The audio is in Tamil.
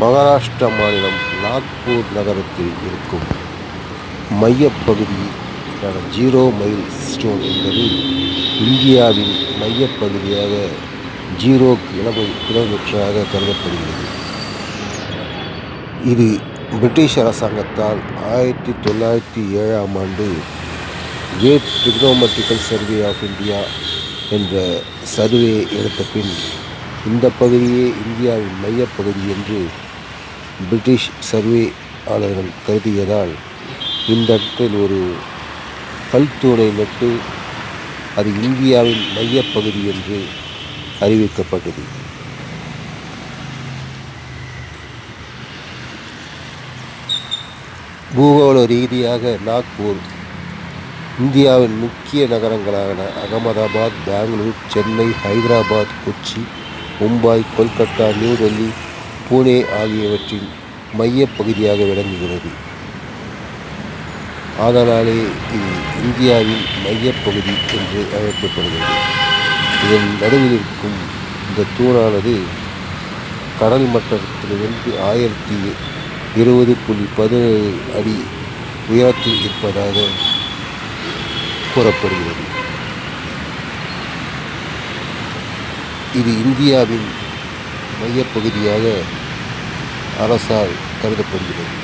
மகாராஷ்டிரா மாநிலம் நாக்பூர் நகரத்தில் இருக்கும் மையப்பகுதியான ஜீரோ மைல் ஸ்டோன் என்பது இந்தியாவின் மையப்பகுதியாக ஜீரோ கிலோமீ கிலோமீட்டராக கருதப்படுகிறது. இது பிரிட்டிஷ் அரசாங்கத்தால் ஆயிரத்தி தொள்ளாயிரத்தி ஏழாம் ஆண்டு great trigonometrical survey of India என்ற சர்வே எடுத்த பின் இந்த பகுதியே இந்தியாவின் மையப்பகுதி என்று பிரிட்டிஷ் சர்வேயாளர்கள் கருதியதால் இந்த இடத்தில் ஒரு கல்தூணை நட்டு அது இந்தியாவின் மையப்பகுதி என்று அறிவிக்கப்பட்டது. பூகோள ரீதியாக நாக்பூர் இந்தியாவின் முக்கிய நகரங்களான அகமதாபாத் பெங்களூர் சென்னை ஹைதராபாத் கொச்சி மும்பாய் கொல்கத்தா நியூ டெல்லி புனே ஆகியவற்றின் மையப்பகுதியாக விளங்குகிறது. ஆதலாலே இது இந்தியாவின் மையப்பகுதி என்று அழைக்கப்படுகிறது. இதன் நடுவில் இருக்கும் இந்த தூணானது கடல் மட்டத்திலிருந்து ஆயிரத்தி இருபது புள்ளி பதினேழு அடி உயரத்தில் இருப்பதாக கூறப்படுகிறது. இது இந்தியாவின் மையப்பகுதியாக அரசால் கருதப்படுகிறது.